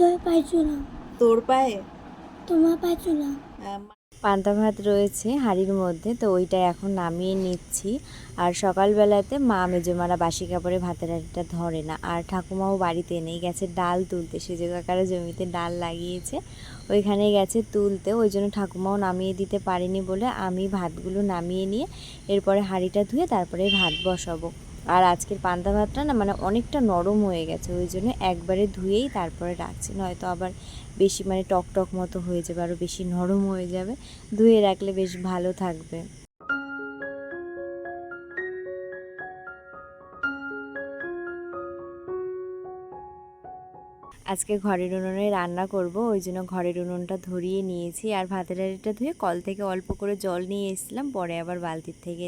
তোর পায়ে চুলাম। তোর পায়ে? তোমার পায়ে চুলাম। পান্তা ভাত রয়েছে হাঁড়ির মধ্যে তো ওইটা এখন নামিয়ে নিচ্ছি। আর সকালবেলাতে মা মেজমারা বাসি কাপড়ে ভাতের হাঁড়িটা ধরে না আর ঠাকুমাও বাড়িতে নেই গেছে ডাল তুলতে। সেজে কাকারা জমিতে ডাল লাগিয়েছে ওইখানে গেছে তুলতে। ওই জন্য ঠাকুমাও নামিয়ে দিতে পারেনি বলে আমি ভাতগুলো নামিয়ে নিয়ে এরপরে হাঁড়িটা ধুয়ে তারপরে ভাত বসাবো। আর আজকের পান্তা ভাতটা না মানে অনেকটা নরম হয়ে গেছে, ওই জন্য একবারে ধুয়েই তারপরে রাখছি। নয়তো আবার বেশি মানে টক টক মতো হয়ে যাবে আরও বেশি নরম হয়ে যাবে। ধুয়ে রাখলে বেশ ভালো থাকবে। আজকে ঘরের উনুনে রান্না করব, ওই জন্য ঘরের উনুনটা ধরিয়ে নিয়েছি। আর ভাতের হাঁড়িটা ধুয়ে কল থেকে অল্প করে জল নিয়ে এসেছিলাম, পরে আবার বালতির থেকে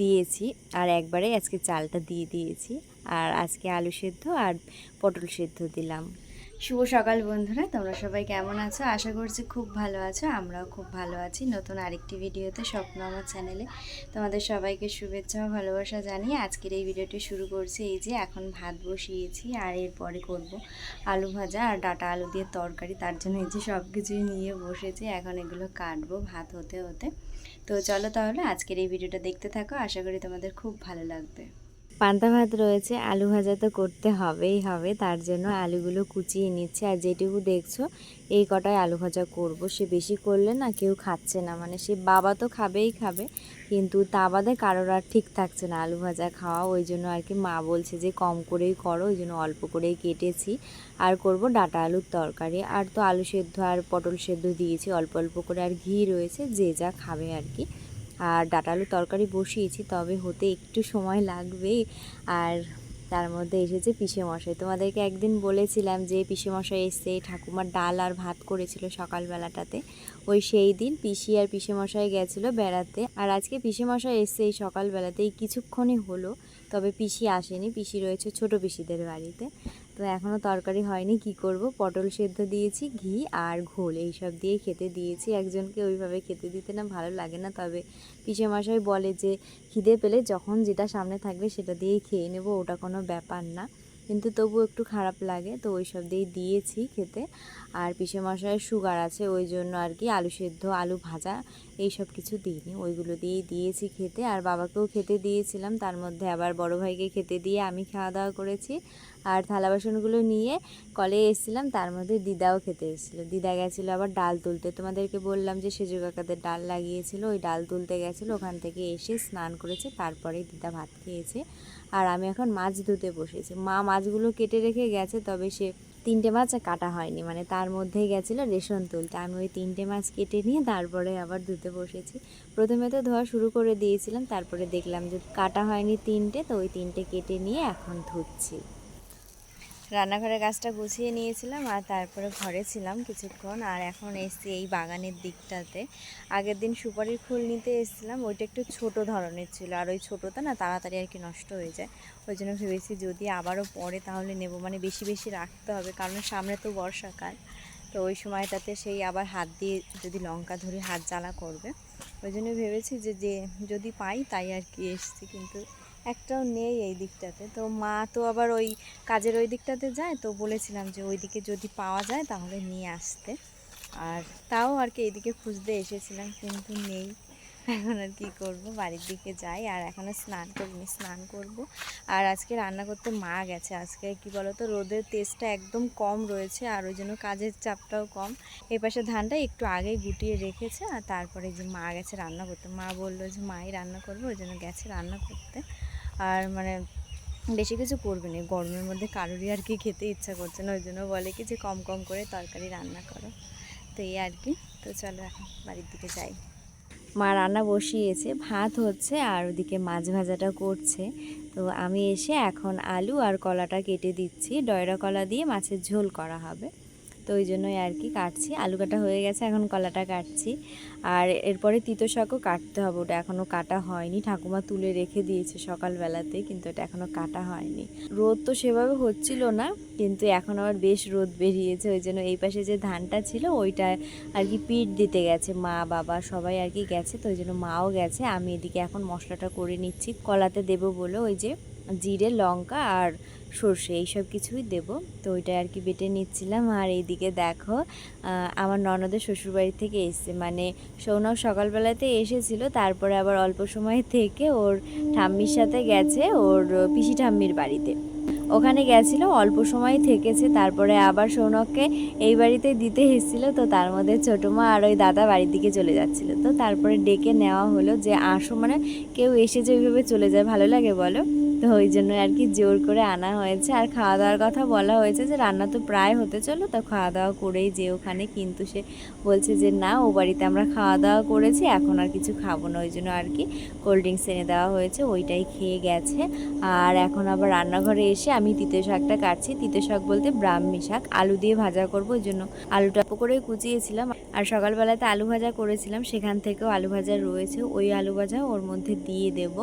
দিয়েছি আর একবারে আজকে চালটা দিয়ে দিয়েছি আর আজকে আলু সেদ্ধ আর পটল সেদ্ধ দিলাম। শুভ সকাল বন্ধুরা, তোমরা সবাই কেমন আছো? আশা করছি খুব ভালো আছো, আমরাও খুব ভালো আছি। নতুন আরেকটি ভিডিওতে স্বপ্ন আমার চ্যানেলে তোমাদের সবাইকে শুভেচ্ছা ও ভালোবাসা জানিয়ে আজকের এই ভিডিওটি শুরু করছি। এই যে এখন ভাত বসিয়েছি আর এরপরে করব আলু ভাজা আর ডাটা আলু দিয়ে তরকারি। তার জন্য এই যে সব কিছুই নিয়ে বসেছি, এখন এগুলো কাটবো ভাত হতে হতে। তো চলো তাহলে আজকের এই ভিডিওটা দেখতে থাকো। আশা করি তোমাদের খুব ভালো লাগবে। পান্তা ভাত রয়েছে, আলু ভাজা তো করতে হবেই হবে, তার জন্য আলুগুলো কুচিয়ে নিচ্ছে। আর যেটুকু দেখছ, এই কটায় আলু ভাজা করব। সে বেশি করলে না কেউ খাচ্ছে না মানে সে বাবা তো খাবেই খাবে, কিন্তু তা বাদে কারোর আর ঠিক থাকছে না আলু ভাজা খাওয়া। ওই জন্য আর কি মা বলছে যে, কম করেই করো, ওই জন্য অল্প করেই কেটেছি, আর করব ডাটা আলুর তরকারি। আর তো আলু সেদ্ধ আর পটল সেদ্ধ দিয়েছি, অল্প অল্প করে আর ঘি রয়েছে, যে যা খাবে আর কি। আর ডাটা আলুর তরকারি বসিয়েছি, তবে হতে একটু সময় লাগবে আর তার মধ্যে এসেছে পিসে মশাই তোমাদেরকে একদিন বলেছিলাম যে পিসে মশাই এসছে ঠাকুমার ডাল আর ভাত করেছিল সকালবেলাটাতে। ওই সেই দিন পিসি আর পিসে মশাই গেছিল বেড়াতে। আর আজকে পিসে মশাই এসছে এই সকালবেলাতে এই কিছুক্ষণই হলো, তবে পিসি আসেনি। পিসি রয়েছে ছোট পিসিদের বাড়িতে। তো এখনও তরকারি হয়নি, কি করব? পটল সেদ্ধ দিয়েছি, ঘি আর ঘোল। এইসব দিয়ে খেতে দিয়েছি। একজনকে ওইভাবে খেতে দিতে না ভালো লাগে না, তবে পিসেমশাই বলে যে খিদে পেলে যখন যেটা সামনে থাকবে সেটা দিয়েই খেয়ে নেব, ওটা কোনো ব্যাপার না। কিন্তু তবু একটু খারাপ লাগে, তো ওই সব দিয়েই দিয়েছি খেতে। আর পিসে মশাইয়ের সুগার আছে, ওই জন্য আর কি আলু সেদ্ধ, আলু ভাজা এই সব কিছু দিইনি। ওইগুলো দিয়েই দিয়েছি খেতে। আর বাবাকেও খেতে দিয়েছিলাম, তার মধ্যে আবার বড় ভাইকে খেতে দিয়ে আমি খাওয়া দাওয়া করেছি। আর থালা বাসনগুলো নিয়ে কলে এসেছিলাম, তার মধ্যে দিদাও খেতে এসেছিল। দিদা গেছিল আবার ডাল তুলতে। তোমাদেরকে বললাম যে সেজু কাকাদের ডাল লাগিয়েছিল, ওই ডাল তুলতে গেছিল। ওখান থেকে এসে স্নান করেছে তারপরে দিদা ভাত খেয়েছে। আর আমি এখন মাছ ধুতে বসেছি। মা মাছগুলো কেটে রেখে গেছে, তবে সে তিনটে মাছ কাটা হয়নি। মানে তার মধ্যেই গেছিল রেশন তুলতে। আমি ওই তিনটে মাছ কেটে নিয়ে তারপরে আবার ধুতে বসেছি। প্রথমে তো ধোয়া শুরু করে দিয়েছিলাম, তারপরে দেখলাম যে কাটা হয়নি তিনটে, তো ওই তিনটে কেটে নিয়ে এখন ধুচ্ছি। রান্নাঘরের গাছটা গুছিয়ে নিয়েছিলাম আর তারপরে ঘরে ছিলাম কিছুক্ষণ আর এখন এসছি এই বাগানের দিকটাতে। আগের দিন সুপারির ফুল নিতে এসেছিলাম, ওইটা একটু ছোট ধরনের ছিল আর ওই ছোটোটা না তাড়াতাড়ি আর কি নষ্ট হয়ে যায়। ওই জন্য ভেবেছি যদি আবারও পরে তাহলে নেব মানে বেশি বেশি রাখতে হবে কারণ সামনে তো বর্ষাকাল। তো ওই সময়টাতে সেই আবার হাত দিয়ে যদি লঙ্কা ধরে হাত জ্বালা করবে। ওই জন্য ভেবেছি যে যে যদি পাই তাই আর কি এসছি কিন্তু একটাও নেই এই দিকটাতে। তো মা তো আবার ওই কাজের ওই দিকটাতে যায়, তো বলেছিলাম যে ওই দিকে যদি পাওয়া যায় তাহলে নিয়ে আসতে। আর তাও আর কি এইদিকে খুঁজতে এসেছিলাম, কিন্তু নেই। এখন আর কী করব, বাড়ির দিকে যাই। আর এখনও স্নান করিনি, স্নান করব। আর আজকে রান্না করতে মা গেছে। আজকে কি বলতো, রোদের তেজটা একদম কম রয়েছে, আর ওই জন্য কাজের চাপটাও কম। এই পাশে ধানটা একটু আগেই গুটিয়ে রেখেছে, আর তারপরে যে মা গেছে রান্না করতে। মা বলল যে মাই রান্না করবে, ওই জন্য গেছে রান্না করতে। আর মানে বেশি কিছু করবে না গরমের মধ্যে কারোরই আর কি খেতে ইচ্ছা করছে না, ওই জন্য বলে কি যে কম কম করে তরকারি রান্না করো। তো এই আর কি, তো চলো এখন বাড়ির দিকে যাই। মা রান্না বসিয়েছে, ভাত হচ্ছে আর ওদিকে মাছ ভাজাটা করছে। তো আমি এসে এখন আলু আর কলাটা কেটে দিচ্ছি, ডয়রা কলা দিয়ে মাছের ঝোল করা হবে। তো ওই জন্যই আর কি কাটছি। আলু কাটা হয়ে গেছে, এখন কলাটা কাটছি। আর এরপরে তিতো শাকও কাটতে হবে, ওটা এখনও কাটা হয়নি। ঠাকুমা তুলে রেখে দিয়েছে সকালবেলাতে কিন্তু এটা এখনও কাটা হয়নি। রোদ তো সেভাবে হচ্ছিল না, কিন্তু এখন আবার বেশ রোদ বেরিয়েছে, ওই জন্য এই পাশে যে ধানটা ছিল, ওইটা আর কি পিঠ দিতে গেছে। মা, বাবা সবাই আর কি গেছে, তো ওই জন্য মাও গেছে। আমি এদিকে এখন মশলাটা করে নিচ্ছি, কলাতে দেবো বলে ওই যে জিরে, লঙ্কা আর সর্ষে এইসব কিছুই দেবো। তো ওইটা আর কি বেটে নিচ্ছিলাম। আর এইদিকে দেখো আমার ননদের শ্বশুরবাড়ি থেকে এসছে। মানে সৌনক সকালবেলাতে এসেছিল, তারপরে আবার অল্প সময় থেকে ওর ঠাম্মির সাথে গেছে, ওর পিসি ঠাম্মির বাড়িতে। ওখানে গেছিল, অল্প সময় থেকেছে, তারপরে আবার সৌনককে এই বাড়িতে দিতে এসেছিল। তো তার মধ্যে ছোটো মা আর ওই দাদা বাড়ির দিকে চলে যাচ্ছিল। তো তারপরে ডেকে নেওয়া হলো যে, আসো মানে কেউ এসে যে ওইভাবে চলে যায়, ভালো লাগে বলো? তো ওই জন্য আর কি জোর করে আনা হয়েছে। আর খাওয়া দাওয়ার কথা বলা হয়েছে যে, রান্না তো প্রায় হতে চলো তো খাওয়া দাওয়া করেই যে ওখানে। কিন্তু সে বলছে যে, না, ও বাড়িতে আমরা খাওয়া দাওয়া করেছি, এখন আর কিছু খাব না। ওই জন্য আর কি কোল্ড ড্রিঙ্কস এনে দেওয়া হয়েছে, ওইটাই খেয়ে গেছে। আর এখন আবার রান্নাঘরে এসে আমি তিতে শাকটা কাটছি। তিতে শাক বলতে ব্রাহ্মী শাক, আলু দিয়ে ভাজা করব, ওই জন্য আলুটা করে কুচিয়েছিলাম। আর সকালবেলাতে আলু ভাজা করেছিলাম, সেখান থেকেও আলু ভাজা রয়েছে। ওই আলু ভাজা ওর মধ্যে দিয়ে দেব।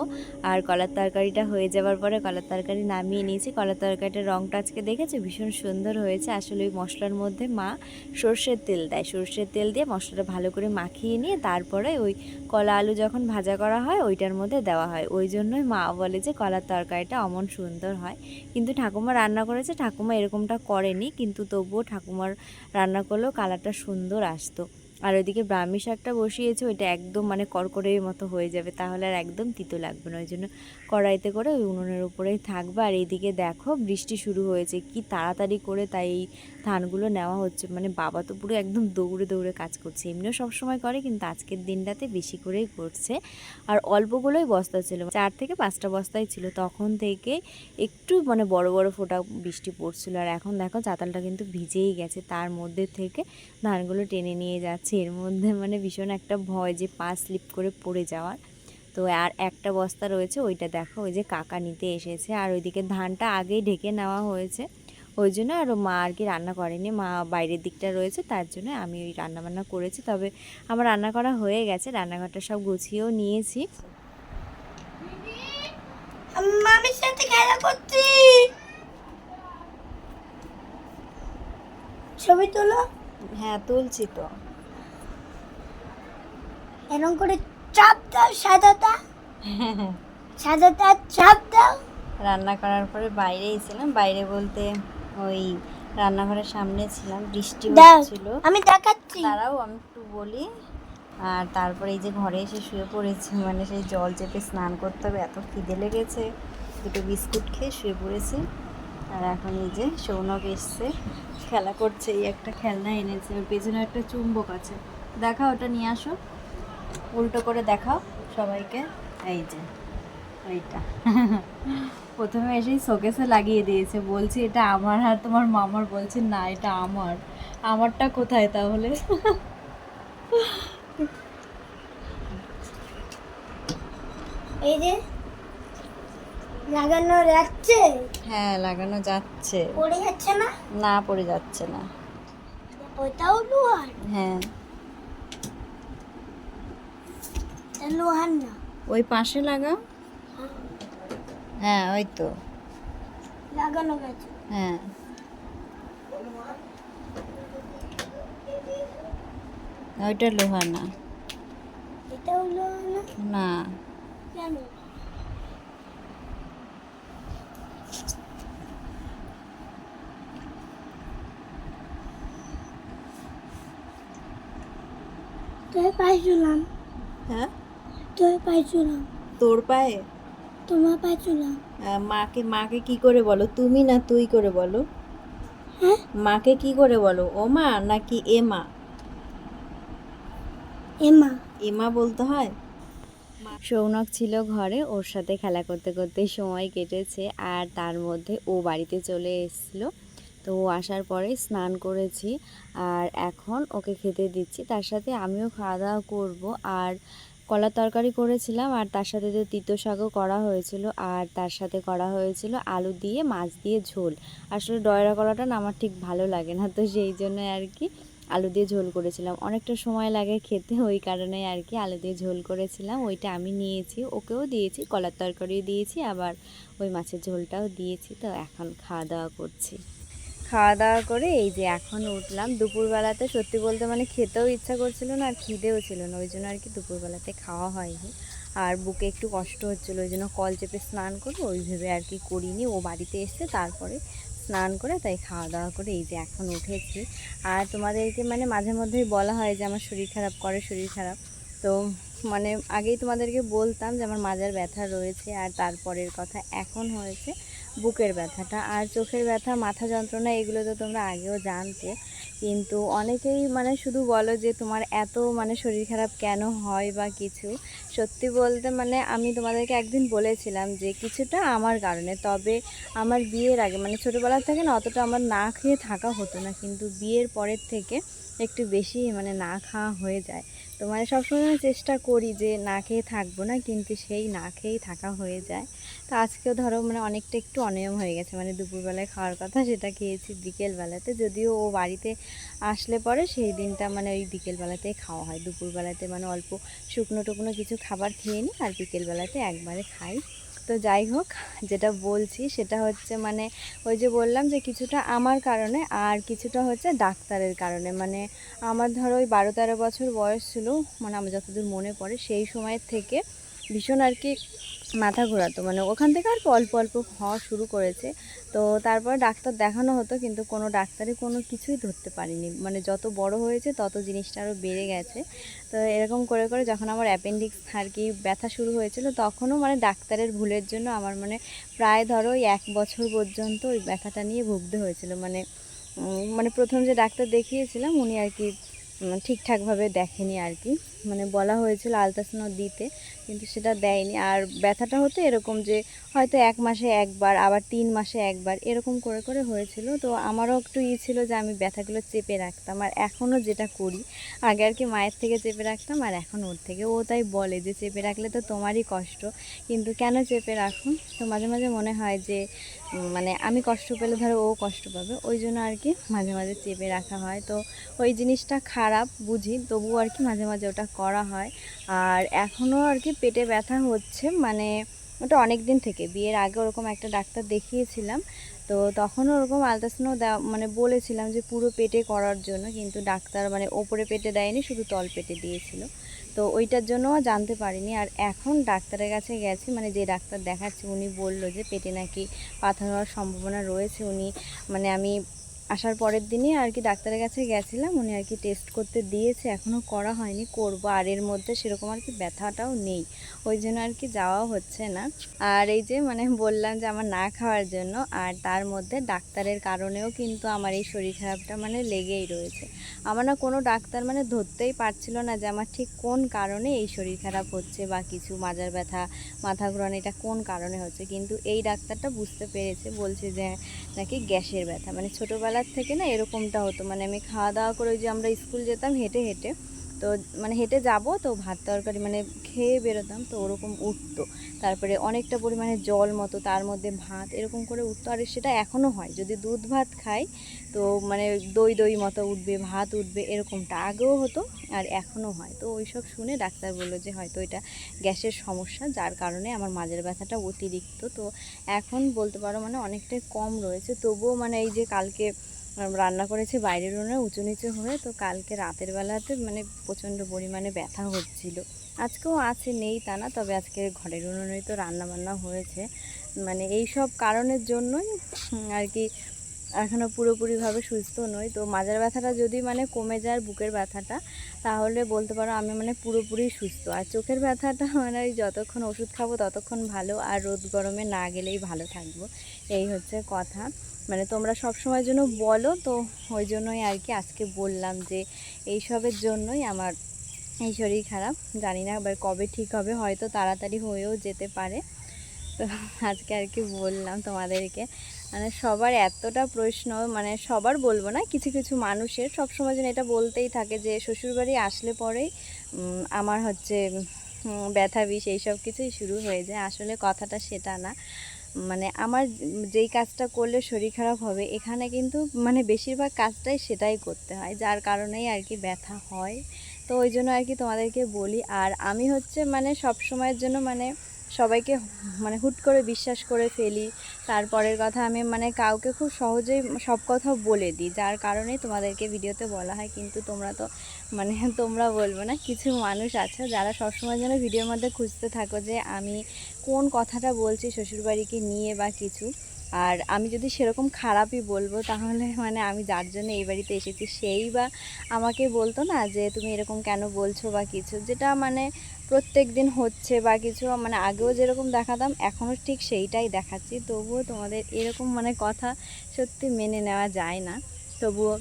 আর কলার তরকারিটা হয়ে যাওয়ার পরে কলার তরকারি নামিয়ে নিয়েছি। কলার তরকারিটার রঙটা আজকে দেখেছ? ভীষণ সুন্দর হয়েছে। আসলে ওই মশলার মধ্যে মা সর্ষের তেল দেয়। সর্ষের তেল দিয়ে মশলাটা ভালো করে মাখিয়ে নিয়ে তারপরে ওই কলা আলু যখন ভাজা করা হয়, ওইটার মধ্যে দেওয়া হয়। ওই জন্যই মা বলে যে কলার তরকারিটা অমন সুন্দর হয়। কিন্তু ঠাকুমা রান্না করেছে। ঠাকুমা এরকমটা করেনি। কিন্তু তবুও ঠাকুমার রান্না করলেও কালারটা সুন্দর আসতো। আর ওইদিকে ব্রাহ্মী শাকটা বসিয়েছে, ওইটা একদম মানে কড়কড়ের মতো হয়ে যাবে, তাহলে আর একদম তিতো লাগবে না, ওই জন্য কড়াইতে করে ওই উনুনের উপরেই থাকবে। আর এইদিকে দেখো বৃষ্টি শুরু হয়েছে, কি তাড়াতাড়ি করে তাই এই ধানগুলো নেওয়া হচ্ছে মানে বাবা তো পুরো একদম দৌড়ে দৌড়ে কাজ করছে, এমনিও সবসময় করে কিন্তু আজকের দিনটাতে বেশি করেই করছে। আর অল্পগুলোই বস্তা ছিল, চার থেকে পাঁচটা বস্তাই ছিল, তখন থেকে একটু মানে বড় বড় ফোঁটা বৃষ্টি পড়ছিল। আর এখন দেখো চাতালটা কিন্তু ভিজেই গেছে, তার মধ্যে থেকে ধানগুলো টেনে নিয়ে যাচ্ছে। এর মধ্যে মানে ভীষণ একটা ভয় যে পা স্লিপ করে পড়ে যাওয়ার। তো আর একটা বস্তা রয়েছে ওইটা দেখো ওই যে কাকা নিতে এসেছে। আর ওইদিকে ধানটা আগেই ঢেকে নেওয়া হয়েছে। ওই জন্য আর মা আর কি রান্না করেনি। মা বাইরের দিকটা রয়েছে তার জন্য আমি ওই রান্না বান্না করেছি। তবে আমার রান্না করা হয়ে গেছে রান্নাঘরটা সব গুছিয়েও নিয়েছি। মামির সাথে খেলা করছি। ছবি তোলো। হ্যাঁ তুলছি তো। এরকম করে চাপ দাও সাদাটা সাদাটা চাপ দাও। রান্না করার পরে বাইরে ছিলাম। বাইরে বলতে ওই রান্নাঘরের সামনে ছিলাম বৃষ্টি হচ্ছিল। আমি দেখাচ্ছি। তারাও আমি একটু বলি। আর তারপরে এই যে ঘরে এসে শুয়ে পড়েছি মানে সেই জল চেপে স্নান করতে হবে এত খিদে লেগেছে। দুটো বিস্কুট খেয়ে শুয়ে পড়েছি। আর এখন এই যে সৌনক এসছে খেলা করছে এই একটা খেলনা এনেছে ওর পেছনে একটা চুম্বক আছে। দেখা ওটা নিয়ে আসো। উল্টো করে দেখাও সবাইকে। এই যে এইটা। প্রথমে এসেই শোকেসে লাগিয়ে দিয়েছে। বলছি এটা আমার আর তোমার মামার? বলছে না এটা আমার। আমারটা কোথায় তাহলে? এই যে লাগানো যাচ্ছে? হ্যাঁ লাগানো যাচ্ছে। পড়ে যাচ্ছে না? না পড়ে যাচ্ছে না। ওটাও লোহার? হ্যাঁ তা লোহার না। ওই পাশে লাগাও। হ্যাঁ। ওই তো। লাগানো গেছে। হ্যাঁ। ওইটা লোহা না। এটাও লোহা না? না। কেন? তোর পায়ে চুলাম হ্যাঁ? তোর পায়ে চুলাম। তোর পায়ে? তোমার পায়ে চুলাম। মাকে মাকে কি করে বলো? তুমি না তুই করে বলো? হ্যাঁ? মাকে কি করে বলো? ও মা নাকি এ মা? এমা এমা বলতে হয়? সৌনক ছিল ঘরে ওর সাথে খেলা করতে করতে সময় কেটেছে আর তার মধ্যে ও বাড়িতে চলে এসেছিল। তো ও আসার পরে স্নান করেছি আর এখন ওকে খেতে দিচ্ছি। তার সাথে আমিও খাওয়া দাওয়া করব আর কলা তরকারি করেছিলাম আর তার সাথে তো তিতো শাকও করা হয়েছিল আর তার সাথে করা হয়েছিল আলু দিয়ে, মাছ দিয়ে ঝোল। আসলে ডয়রা কলাটা না আমার ঠিক ভালো লাগে না, তো সেই জন্য আর কি আলু দিয়ে ঝোল করেছিলাম। অনেকটা সময় লাগে খেতে, ওই কারণে আর কি আলু দিয়ে ঝোল করেছিলাম। ওইটা আমি নিয়েছি, ওকেও দিয়েছি, কলার তরকারিও দিয়েছি, আবার ওই মাছের ঝোলটাও দিয়েছি, তো এখন খাওয়া দাওয়া করছি। খাওয়া দাওয়া করে এই যে এখন উঠলাম। দুপুরবেলাতে সত্যি বলতে মানে খেতেও ইচ্ছা করছিল না, আর খিদেও ছিল না। ওই জন্য আর কি দুপুরবেলাতে খাওয়া হয়নি। আর বুকে একটু কষ্ট হচ্ছিল, ওই জন্য কল চেপে স্নান করব, ওই ভেবে আর কি করিনি। ও বাড়িতে এসছে, তারপরে স্নান করে তাই খাওয়া দাওয়া করে এই যে এখন উঠেছি। আর তোমাদেরকে মানে মাঝে মধ্যেই বলা হয় যে, আমার শরীর খারাপ, করে শরীর খারাপ। তো মানে আগেই তোমাদেরকে বলতাম যে, আমার মাজার ব্যথা রয়েছে, আর তারপরের কথা এখন হয়েছে। বুকের ব্যথাটা। আর চোখের ব্যথা, মাথা যন্ত্রণা, এগুলো তো তোমরা আগেও জানতে। কিন্তু অনেকেই মানে শুধু বলো যে তোমার এত মানে শরীর খারাপ কেন হয় বা কিছু? সত্যি বলতে মানে আমি তোমাদেরকে একদিন বলেছিলাম যে কিছুটা আমার কারণে। তবে আমার বিয়ের আগে মানে ছোটোবেলা থেকে না অতটা আমার না খেয়ে থাকা হতো না। কিন্তু বিয়ের পরের থেকে একটু বেশি মানে না খাওয়া হয়ে যায়। তো মানে সবসময় আমি চেষ্টা করি যে না খেয়ে থাকব না, কিন্তু সেই না খেয়েই থাকা হয়ে যায়। তো আজকেও ধরো মানে অনেকটা একটু অনিয়ম হয়ে গেছে। মানে দুপুরবেলায় খাওয়ার কথা সেটা খেয়েছি বিকেলবেলাতে। যদিও ও বাড়িতে আসলে পরে সেই দিনটা মানে ওই বিকেলবেলাতেই খাওয়া হয়। দুপুরবেলাতে মানে অল্প শুকনো টুকনো কিছু খাবার খেয়ে নিই আর বিকেলবেলাতে একবারে খাই। তো যাই হোক, যেটা বলছি সেটা হচ্ছে মানে ওই যে বললাম যে কিছুটা আমার কারণে আর কিছুটা হচ্ছে ডাক্তারের কারণে। মানে আমার ধরো ওই বারো তেরো বছর বয়স ছিল মানে আমার যতদূর মনে পড়ে সেই সময়ের থেকে ভীষণ আর কি মাথা ঘোরাতো। মানে ওখান থেকে আর অল্প অল্প হওয়া শুরু করেছে। তো তারপর ডাক্তার দেখানো হতো, কিন্তু কোনো ডাক্তারে কোনো কিছুই ধরতে পারিনি। মানে যত বড় হয়েছে, তত জিনিসটা আরও বেড়ে গেছে। তো এরকম করে করে যখন আমার অ্যাপেন্ডিক্স আর কি ব্যথা শুরু হয়েছিল, তখনও মানে ডাক্তারের ভুলের জন্য আমার মানে প্রায় ধরো এক বছর পর্যন্ত ওই ব্যথাটা নিয়ে ভুগতে হয়েছিল। মানে মানে প্রথম যে ডাক্তার দেখিয়েছিলাম, উনি আর কি ঠিকঠাকভাবে দেখেনি আর কি। মানে বলা হয়েছিল আলট্রাসাউন্ড দিতে। কিন্তু সেটা দেয়নি। আর ব্যথাটা হতো এরকম যে, হয়তো এক মাসে একবার, আবার তিন মাসে একবার, এরকম করে করে হয়েছিল। তো আমারও একটু ই ছিল যে, আমি ব্যথাগুলো চেপে রাখতাম। আর এখনও যেটা করি, আগে আর কি মায়ের থেকে চেপে রাখতাম, আর এখন ওর থেকে। ও তাই বলে যে, চেপে রাখলে তো তোমারই কষ্ট। কিন্তু কেন চেপে রাখুন? তো মাঝে মাঝে মনে হয় যে মানে আমি কষ্ট পেলে ধরো ও কষ্ট পাবে। ওই জন্য আর কি মাঝে মাঝে চেপে রাখা হয়। তো ওই জিনিসটা খারাপ, বুঝি। তবুও আর কি মাঝে মাঝে ওটা করা হয়। আর এখনও আর কি পেটে ব্যথা হচ্ছে মানে ওটা অনেক দিন থেকে। বিয়ের আগে ওরকম একটা ডাক্তার দেখিয়েছিলাম, তো তখনও ওরকম আলট্রাসাউন্ড দেওয়া মানে বলেছিলাম যে পুরো পেটে করার জন্য, কিন্তু ডাক্তার মানে ওপরে পেটে দেয়নি, শুধু তল পেটে দিয়েছিল। তো ওইটার জন্যও জানতে পারিনি। আর এখন ডাক্তারের কাছে গেছি মানে যে ডাক্তার দেখাচ্ছে, উনি বলল যে পেটে নাকি পাথর হওয়ার সম্ভাবনা রয়েছে। উনি মানে আমি আসার পরের দিনই আর কি ডাক্তারের কাছে গেছিলাম, উনি আর কি টেস্ট করতে দিয়েছে এখনও করা হয়নি, করব। আর এর মধ্যে সেরকম আর কি ব্যথাটাও নেই, ওই জন্য আর কি যাওয়া হচ্ছে না। আর এই যে মানে বললাম যে আমার না খাওয়ার জন্য, আর তার মধ্যে ডাক্তারের কারণেও কিন্তু আমার এই শরীর খারাপটা মানে লেগেই রয়েছে। আমার না কোনো ডাক্তার মানে ধরতেই পারছিল না যে আমার ঠিক কোন কারণে এই শরীর খারাপ হচ্ছে বা কিছু মাজার ব্যথা, মাথা ঘোরানো, এটা কোন কারণে হচ্ছে। কিন্তু এই ডাক্তারটা বুঝতে পেরেছে, বলছে যে নাকি গ্যাসের ব্যথা? মানে ছোটোবেলার থেকে না এরকমটা হতো। মানে আমি খাওয়া দাওয়া করে ওই যে আমরা স্কুল যেতাম হেঁটে হেঁটে তো মানে হেঁটে যাব, তো ভাত তরকারি মানে খেয়ে বেরোতাম, তো ওরকম উঠতো। তারপরে অনেকটা পরিমাণে জল মতো, তার মধ্যে ভাত, এরকম করে উঠতো। আর সেটা এখনও হয়, যদি দুধ ভাত খাই, তো মানে দই দই মতো উঠবে, ভাত উঠবে, এরকমটা আগেও হতো, আর এখনও হয়। তো ওই সব শুনে ডাক্তার বলল যে হয়তো এটা গ্যাসের সমস্যা, যার কারণে আমার মাঝের ব্যথাটা অতিরিক্ত। তো এখন বলতে পারো মানে অনেকটাই কম রয়েছে, তবুও মানে এই যে কালকে রান্না করেছি বাইরের উনুনে উঁচু নিচু হয়ে, তো কালকে রাতের বেলাতে মানে প্রচণ্ড পরিমাণে ব্যথা হচ্ছিল। আজকেও আছে, নেই তা না, তবে আজকে ঘরের উনুনেই তো রান্না বান্না হয়েছে। মানে এই সব কারণের জন্যই আর কি এখনও পুরোপুরিভাবে সুস্থ নই। তো মাজার ব্যথাটা যদি মানে কমে যায় বুকের ব্যথাটা, তাহলে বলতে পারো আমি মানে পুরোপুরি সুস্থ। আর চোখের ব্যথাটা মানে যতক্ষণ ওষুধ খাব ততক্ষণ ভালো, আর রোদ গরমে না গেলেই ভালো থাকব। এই হচ্ছে কথা। মানে তোমরা সব সময়ের জন্য বলো, তো ওই জন্যই আর কি আজকে বললাম যে এইসবের জন্যই আমার এই শরীর খারাপ। জানি না এবার কবে ঠিক হবে, হয়তো তাড়াতাড়ি হয়েও যেতে পারে। তো আজকে আর কি বললাম তোমাদেরকে। মানে সবার এতটা প্রশ্ন মানে সবার বলব না, কিছু কিছু মানুষের সবসময় যেন এটা বলতেই থাকে যে শ্বশুরবাড়ি আসলে পরেই আমার হচ্ছে ব্যথা, বিষ এইসব কিছুই শুরু হয়ে যায়। আসলে কথাটা সেটা না। মানে আমার যেই কাজটা করলে শরীর খারাপ হবে, এখানে কিন্তু মানে বেশিরভাগ কাজটাই সেটাই করতে হয়। যার কারণেই আর কি ব্যথা হয়। তো ওই জন্য আর কি তোমাদেরকে বলি, আর আমি হচ্ছে মানে সব সময়ের জন্য মানে সবাইকে মানে হুট করে বিশ্বাস করে ফেলি। তারপরের কথা আমি মানে কাউকে খুব সহজেই সব কথা বলে দিই। যার কারণে তোমাদেরকে ভিডিওতে বলা হয়। কিন্তু তোমরা তো মানে তোমরা বলব না, কিছু মানুষ আছে যারা সবসময় যেন ভিডিওর মধ্যে খুঁজতে থাকো যে আমি কোন কথাটা বলছি শ্বশুরবাড়িকে নিয়ে বা কিছু। আর আমি যদি সেরকম খারাপই বলব, তাহলে মানে আমি যার জন্য এই বাড়িতে এসেছি, সেই বা আমাকে বলতো না যে তুমি এরকম কেন বলছো বা কিছু। যেটা মানে প্রত্যেক দিন হচ্ছে বা কিছু মানে আগেও যেরকম দেখাতাম, এখনও ঠিক সেইটাই দেখাচ্ছি। তবুও তোমাদের এরকম মানে কথা সত্যি মেনে নেওয়া যায় না। তবুও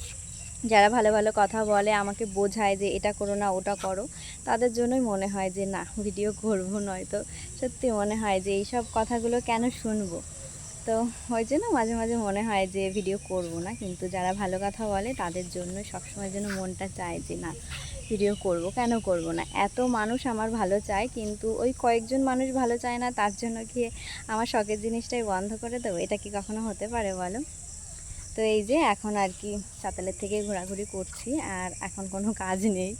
যারা ভালো ভালো কথা বলে, আমাকে বোঝায় যে এটা করো না, ওটা করো, তাদের জন্যই মনে হয় যে না, ভিডিও করব নয়তো সত্যি মনে হয় যে এইসব কথাগুলো কেন শুনব? তো ওই জন্য মাঝে মাঝে মনে হয় যে ভিডিও করব না, কিন্তু যারা ভালো কথা বলে, তাদের জন্য সবসময় যেন মনটা চায় যে না ভিডিও করব? কেন করব না? এত মানুষ আমার ভালো চায়, কিন্তু ওই কয়েকজন মানুষ ভালো চায় না, তার জন্য কি আমার শখের জিনিসটাই বন্ধ করে দেবো? এটা কি কখনো হতে পারে বলো? তো এই যে এখন আর কি সাতালের থেকে ঘোরাঘুরি করছি, আর এখন কোনো কাজ নেই।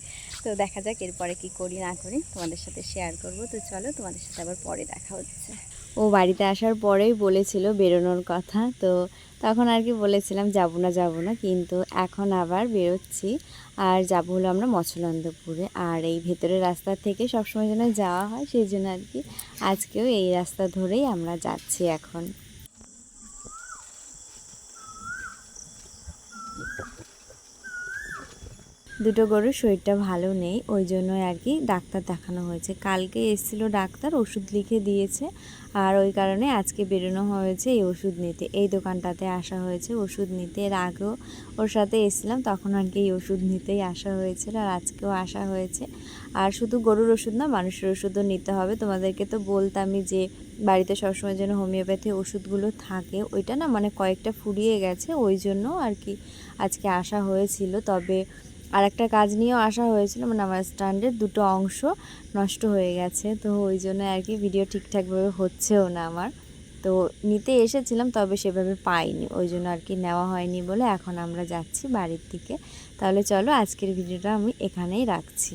তো দেখা যাক এরপরে কি করি, না করি তোমাদের সাথে শেয়ার করব। তো চলো তোমাদের সাথে আবার পরে দেখা হচ্ছে। ও বাড়িতে আসার পরেই বলেছিল বেরোনোর কথা, তো তখন আর কি বলেছিলাম, যাব না যাব না। কিন্তু এখন আবার বেরোচ্ছি। আর যাব হলো আমরা মছলন্দপুরে আর এই ভেতরের রাস্তা থেকে সবসময় যেন যাওয়া হয়, সেই জন্য আর কি আজকেও এই রাস্তা ধরেই আমরা যাচ্ছি এখন। দুটো গরুর শরীরটা ভালো নেই, ওই জন্য আর কি ডাক্তার দেখানো হয়েছে। কালকে এসেছিল ডাক্তার, ওষুধ লিখে দিয়েছে, আর ওই কারণে আজকে বেরোনো হয়েছে এই ওষুধ নিতে। এই দোকানটাতে আসা হয়েছে ওষুধ নিতে। এর আগেও ওর সাথে এসেছিলাম, তখন আর কি এই ওষুধ নিতেই আসা হয়েছিল, আর আজকেও আসা হয়েছে। আর শুধু গরুর ওষুধ না, মানুষের ওষুধও নিতে হবে। তোমাদেরকে তো বলতামই যে বাড়িতে সবসময় যেন হোমিওপ্যাথি ওষুধগুলো থাকে, ওইটা না মানে কয়েকটা ফুরিয়ে গেছে, ওই জন্য আর কি আজকে আসা হয়েছিল। তবে আর একটা কাজ নিয়েও আসা হয়েছিল মানে আমার স্ট্যান্ডের দুটো অংশ নষ্ট হয়ে গেছে, তো ওই জন্য আর কি ভিডিও ঠিকঠাকভাবে হচ্ছেও না আমার। তো নিতে এসেছিলাম, তবে সেভাবে পাইনি, ওই জন্য আর কি নেওয়া হয়নি বলে এখন আমরা যাচ্ছি বাড়ির দিকে। তাহলে চলো আজকের ভিডিওটা আমি এখানেই রাখছি।